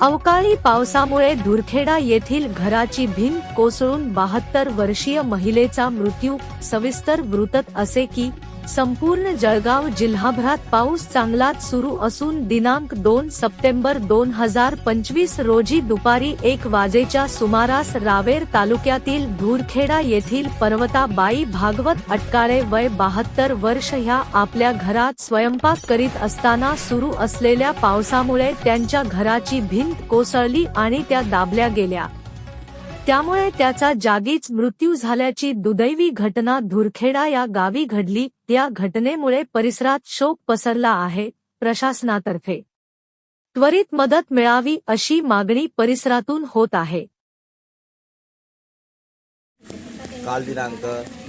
अवकाळी पावसामुळे धुरखेडा येथील घराची भिंत कोसळून बहात्तर वर्षीय महिलेचा मृत्यू सविस्तर वृत्त असे की संपूर्ण जळगाव जिल्हाभरात पाऊस चांगलाच सुरू असून दिनांक दोन सप्टेंबर दोन हजार पंचवीस रोजी दुपारी एक वाजेच्या सुमारास रावेर तालुक्यातील धूरखेडा येथील पर्वताबाई भागवत अटकाळे वय बहात्तर वर्ष ह्या आपल्या घरात स्वयंपाक करीत असताना सुरू असलेल्या पावसामुळे त्यांच्या घराची भिंत कोसळली आणि त्या दाबल्या गेल्या. त्यामुळे त्याचा जागीच मृत्यू झाल्याची दुदैवी घटना धुरखेडा या गावी घडली. या घटनेमुळे परिसरात शोक पसरला आहे. प्रशासनातर्फे त्वरित मदत मिळावी अशी मागणी परिसरातून होत आहे. काल दिनांक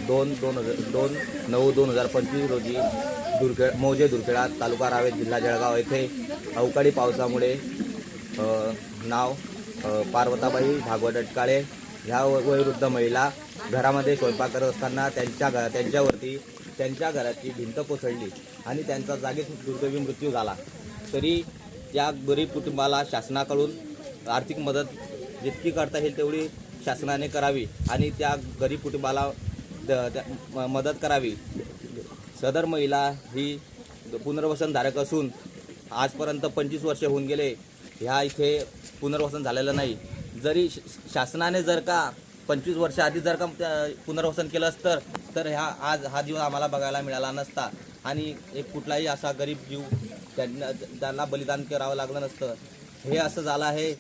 दोन दोन हजार दोन नऊ दोन हजार पंचवीस रोजी दुर्गे मौजे दुर्खेडा तालुका रावेत जिल्हा जळगाव येथे अवकाळी पावसामुळे नाव पार्वताबाई भागवत अटकाळे ह्या व- वयोवृद्ध महिला घरामध्ये स्वयंपाक करत असताना त्यांच्या घरा त्यांच्यावरती त्यांच्या घराची भिंत कोसळली आणि त्यांचा जागीच दुर्दैवी मृत्यू झाला. तरी त्या गरीब कुटुंबाला शासनाकडून आर्थिक मदत जितकी करता येईल तेवढी शासनाने करावी आणि त्या गरीब कुटुंबाला द- त्या- म- मदत करावी. सदर महिला ही पुनर्वसनधारक असून आजपर्यंत पंचवीस वर्ष होऊन गेले. ह्या इथे पुनर्वसन झालेलं नाही. जरी श- शासनाने जर का पंचवीस वर्ष आधी जर का पुनर्वसन केलं असतं तर ह्या आज हा जीव आम्हाला बघायला मिळाला नसता. आणि एक कुठलाही असा गरीब जीव त्यांना त्यांना बलिदान करावं लागलं नसतं. हे असं झालं आहे.